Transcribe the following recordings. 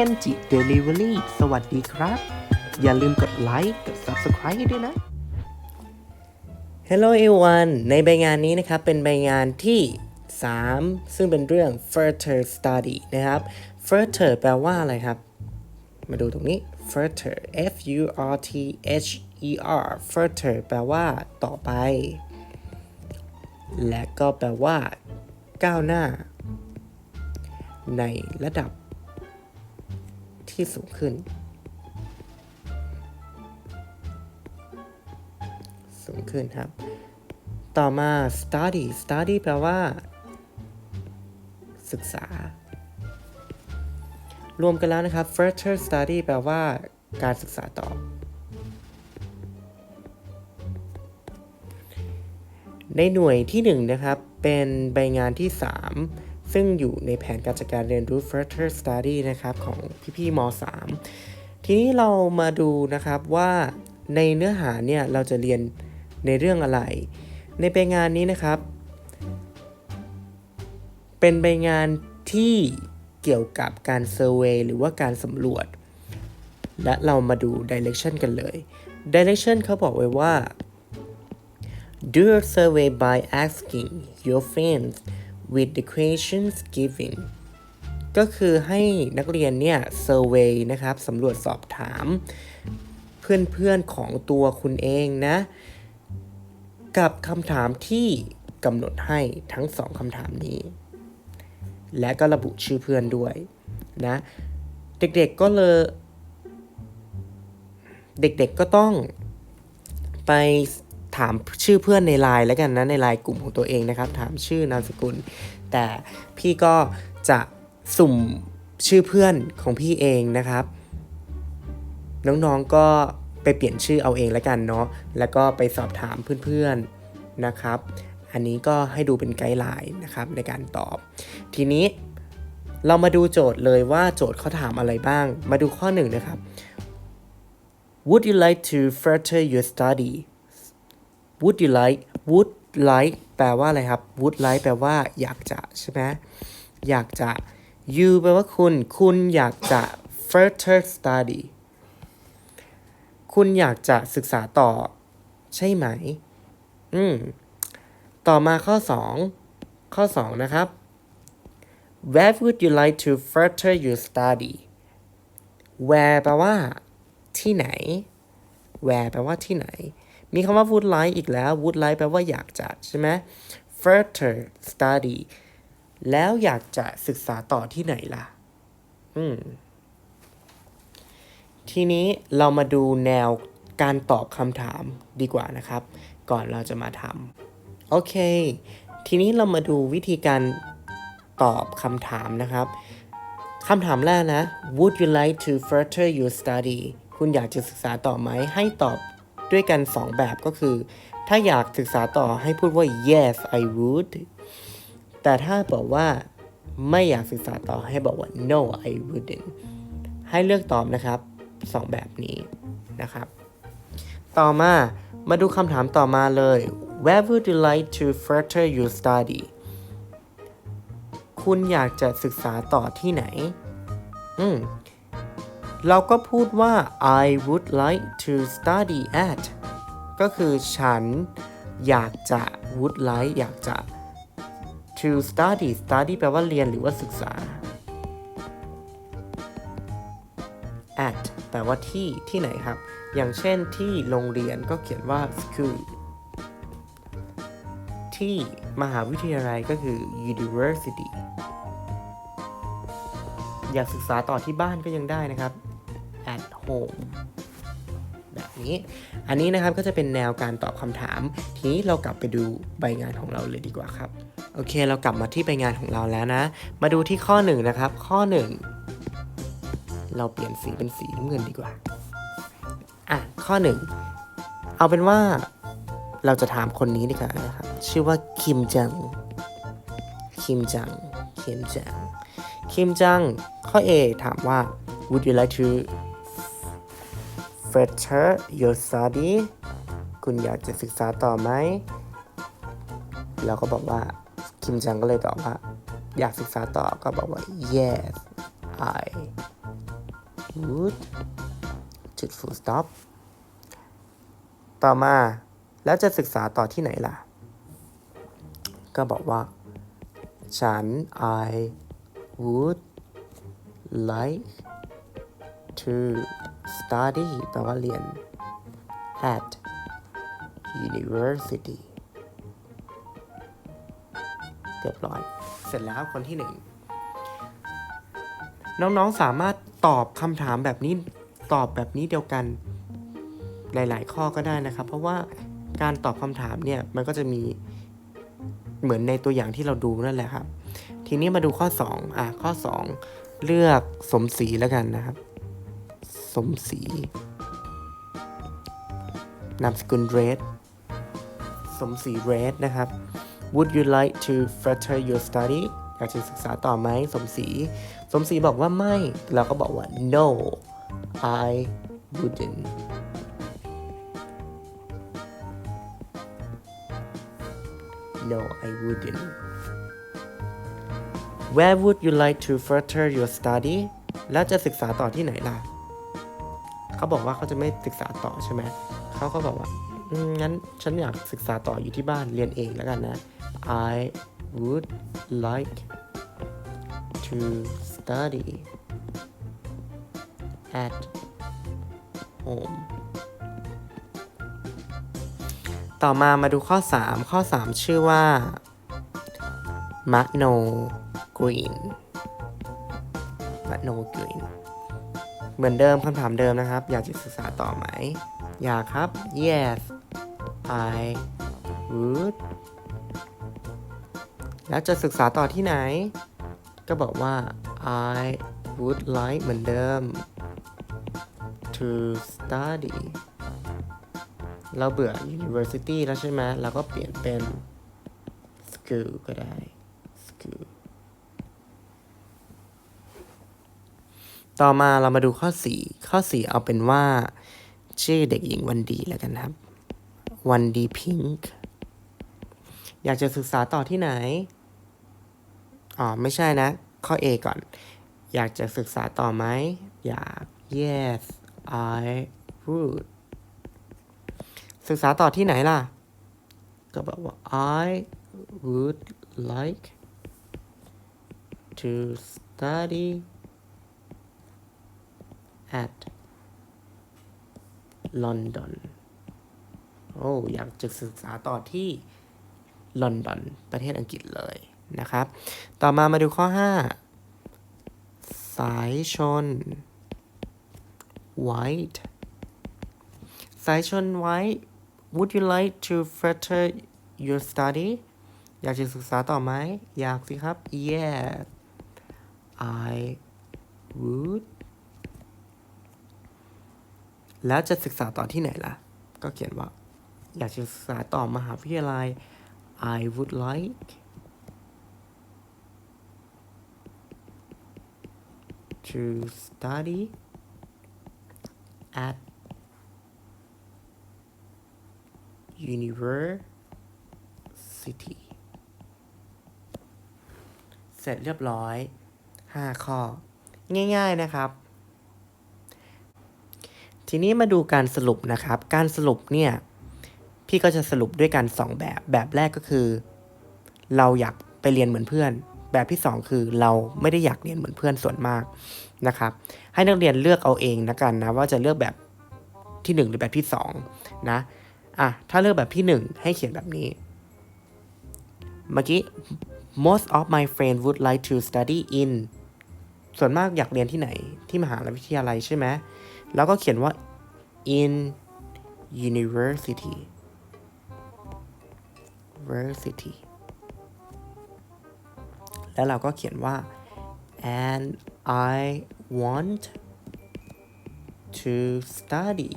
Kenji Delivery สวัสดีครับ อย่าลืมกดไลค์กด Subscribe ด้วยนะ Hello everyone ในใบงานนี้นะครับ เป็นใบงานที่ 3 ซึ่งเป็นเรื่อง further study นะครับ further แปลว่าอะไรครับ มาดูตรงนี้ further f u r t h e r further แปลว่าต่อไป และก็แปลว่า ก้าวหน้า ในระดับ ที่สูงขึ้น สูงขึ้นครับ ต่อมา study study แปลว่า ศึกษา รวมกันแล้วนะครับ further study แปลว่า การศึกษาต่อ ในหน่วยที่1นะครับ เป็นใบงานที่ 3 ซึ่งอยู่ในแผนการจัดการเรียนรู้ further study นะครับของพี่ๆม .3 ทีนี้เรามาดูนะครับว่าในเนื้อหาเนี่ยเราจะเรียนในเรื่องอะไร ในใบงานนี้นะครับ เป็นใบงานที่เกี่ยวกับการเซอร์เวยหรือว่าการสำรวจ และเรามาดู direction กันเลย direction เขาบอกไว้ว่า do a survey by asking your friends with the questions given ก็คือให้นักเรียนเนี่ยเซอร์เวยนะครับสำรวจสอบถาม เพื่อนๆของตัวคุณเองนะ กับคำถามที่กำหนดให้ทั้งสองคำถามนี้ และก็ระบุชื่อเพื่อนด้วยนะ เด็กๆก็เลย เด็กๆก็ต้องไป ถามชื่อเพื่อนในไลน์แล้วกันนะในไลน์กลุ่มของตัวเองนะครับ ถามชื่อนามสกุล แต่พี่ก็จะสุ่มชื่อเพื่อนของพี่เองนะครับ น้องๆก็ไปเปลี่ยนชื่อเอาเองแล้วกันเนาะแล้วก็ไปสอบถามเพื่อนๆนะครับ อันนี้ก็ให้ดูเป็นไกด์ไลน์นะครับในการตอบ ทีนี้เรามาดูโจทย์เลยว่าโจทย์เขาถามอะไรบ้าง มาดูข้อหนึ่งนะครับ Would you like to further your study Would you like Would like แปลว่าอะไรครับ Would like แปลว่าอยากจะใช่ไหมอยากจะ you แปลว่าคุณ คุณอยากจะ further study คุณอยากจะศึกษาต่อใช่ไหม อืม ต่อมาข้อ 2 ข้อ 2 นะครับ Where would you like to further your study Where แปลว่า ที่ไหน Where แปลว่าที่ไหน มีคำว่า would like อีกแล้ว would like แปลว่าอยากจะใช่ไหม further study แล้วอยากจะศึกษาต่อที่ไหนล่ะ อืม ทีนี้เรามาดูแนวการตอบคำถามดีกว่านะครับ ก่อนเราจะมาทำโอเค ทีนี้เรามาดูวิธีการตอบคำถามนะครับคำถามแรกนะ Would you like to further your study คุณอยากจะศึกษาต่อไหม ให้ตอบ ด้วยกัน 2 แบบก็คือ ถ้าอยากศึกษาต่อให้พูดว่า yes I would แต่ถ้าบอกว่าไม่อยากศึกษาต่อให้บอกว่า no I wouldn't ให้เลือกตอบนะครับ 2 แบบนี้นะครับ ต่อมามาดูคำถามต่อมาเลย Where would you like to further your study คุณอยากจะศึกษาต่อที่ไหน อืม เราก็พูดว่า I would like to study at ก็คือฉันอยากจะ would like อยากจะ to study study แปลว่าเรียนหรือว่าศึกษา at แปลว่าที่ที่ไหนครับ อย่างเช่นที่โรงเรียนก็เขียนว่า school ที่มหาวิทยาลัยก็คือ university อยากศึกษาต่อที่บ้านก็ยังได้นะครับ at home แบบนี้ อันนี้นะครับก็จะเป็นแนวการตอบคำถาม ทีนี้เรากลับไปดูใบงานของเราเลยดีกว่าครับ โอเค เรากลับมาที่ใบงานของเราแล้วนะ มาดูที่ข้อหนึ่งนะครับ ข้อหนึ่งเราเปลี่ยนสีเป็นสีน้ำเงินดีกว่า อะ ข้อหนึ่งเอาเป็นว่าเราจะถามคนนี้ดีกว่านะครับ ชื่อว่าคิมจัง คิมจัง คิมจัง คิมจัง ข้อ A ถามว่า Would you like to further your study คุณอยากจะศึกษาต่อไหม เราก็บอกว่า คิมจังก็เลยตอบว่า อยากศึกษาต่อก็บอกว่า yes I would จุด full stop ต่อมาแล้วจะศึกษาต่อที่ไหนล่ะ ก็บอกว่า ฉัน I would like to study แปลว่าเรียน at university เรียบร้อย เสร็จแล้วคนที่หนึ่งน้องๆสามารถตอบคำถามแบบนี้ตอบแบบนี้เดียวกันหลาย ๆ ข้อก็ได้นะครับ เพราะว่าการตอบคำถามเนี่ยมันก็จะมีเหมือนในตัวอย่างที่เราดูนั่นแหละครับ ทีนี้มาดูข้อ 2 อะ ข้อ 2 เลือกสมสีแล้วกันนะครับ สมสีนามสกุล red สมสี red นะครับ Would you like to further your study อยากจะศึกษาต่อไหมสมศรีสมศรีบอกว่าไม่ เราก็บอกว่า no I wouldn't no I wouldn't Where would you like to further your study แล้วจะศึกษาต่อที่ไหนล่ะ เขาบอกว่าเขาจะไม่ศึกษาต่อใช่ไหมเขาก็บอกว่างั้นฉันอยากศึกษาต่ออยู่ที่บ้านเรียนเองแล้วกันนะ I would like to study at home ต่อมามาดูข้อ 3 ข้อ 3 ชื่อว่า Magno Green Magno Green เหมือนเดิมคำถามเดิมนะครับ อยากจะศึกษาต่อไหม อยากครับ yes I would แล้วจะศึกษาต่อที่ไหน ก็บอกว่า I would like เหมือนเดิม to study เราเบื่อ university แล้วใช่ไหมเราก็เปลี่ยนเป็น school ก็ได้ school ต่อมาเรามาดูข้อ 4 ข้อ 4 เอาเป็นว่า ชื่อเด็กหญิงวันดีแล้วกันครับ วันดีพิงค์อยากจะศึกษาต่อที่ไหน อ๋อ ไม่ใช่นะ ข้อ A ก่อน อยากจะศึกษาต่อไหม อยาก yes I would ศึกษาต่อที่ไหนล่ะ ก็บอกว่า I would like to study at London โอ้อยากจะศึกษาต่อที่ลอนดอนประเทศอังกฤษเลยนะครับ ต่อมามาดูข้อ 5 สายชน white สายชน white would you like to further your study อยากจะศึกษาต่อไหม อยากสิครับ yes I would แล้วจะศึกษาต่อที่ไหนล่ะ ก็เขียนว่า อยากจะศึกษาต่อมหาวิทยาลัย I would like to study at university เสร็จเรียบร้อย 5 ข้อ ง่าย ๆ นะครับ ทีนี้มาดูการสรุปนะครับ การสรุปเนี่ยพี่ก็จะสรุปด้วยกัน2แบบ แบบแรกก็คือ เราอยากไปเรียนเหมือนเพื่อน แบบที่ 2 คือเราไม่ได้อยากเรียนเหมือนเพื่อนส่วนมากนะครับ ให้นักเรียนเลือกเอาเองนะกันนะว่าจะเลือกแบบที่ 1 หรือแบบที่2นะอะถ้าเลือกแบบที่ 1 ให้เขียนแบบนี้ เมื่อกี้ most of my friends would like to study in ส่วนมากอยากเรียนที่ไหนที่มหาวิทยาลัยใช่ไหม แล้วก็เขียนว่า in university university แล้วเราก็เขียนว่า and I want to study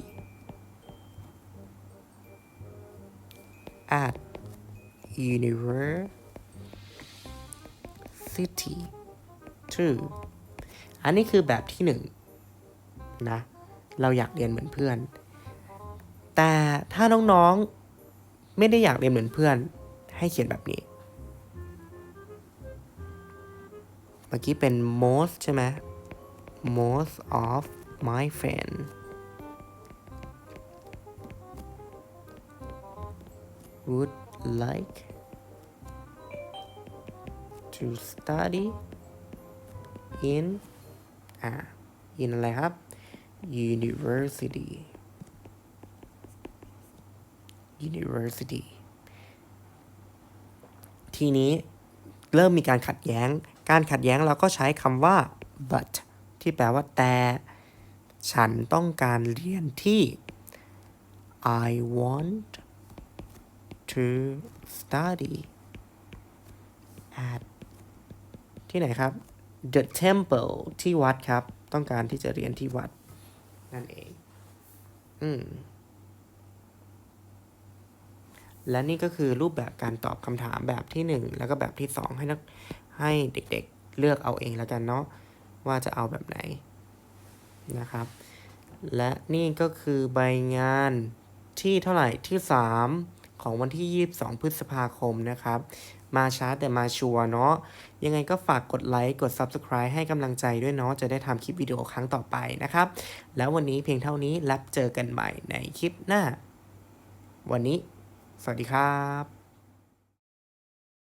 at university too อันนี้คือแบบที่หนึ่งนะ เราอยากเรียนเหมือนเพื่อน แต่ถ้าน้องๆไม่ได้อยากเรียนเหมือนเพื่อน ให้เขียนแบบนี้ เมื่อกี้เป็น most ใช่ไหม most of my friend would like to study in อ่า in อะไรครับ university university ทีนี้เริ่มมีการขัดแย้ง การขัดแย้งเราก็ใช้คำว่า but ที่แปลว่าแต่ ฉันต้องการเรียนที่ I want to study at ที่ไหนครับ the temple ที่วัดครับ ต้องการที่จะเรียนที่วัด นั่นเอง อืม และนี่ก็คือรูปแบบการตอบคำถามแบบที่หนึ่งแล้วก็แบบที่สองให้นักให้เด็กๆ เลือกเอาเองแล้วกันเนาะว่าจะเอาแบบไหนนะครับ และนี่ก็คือใบงานที่เท่าไหร่ที่ 3 ของวันที่ 22 พฤษภาคมนะครับ มาช้าแต่มาชัวร์เนาะ ยังไงก็ฝากกดไลค์ กด Subscribe ให้กำลังใจด้วยเนาะ จะได้ทำคลิปวิดีโอครั้งต่อไปนะครับ แล้ววันนี้เพียงเท่านี้แล้วเจอกันใหม่ในคลิปหน้า วันนี้ สวัสดีครับ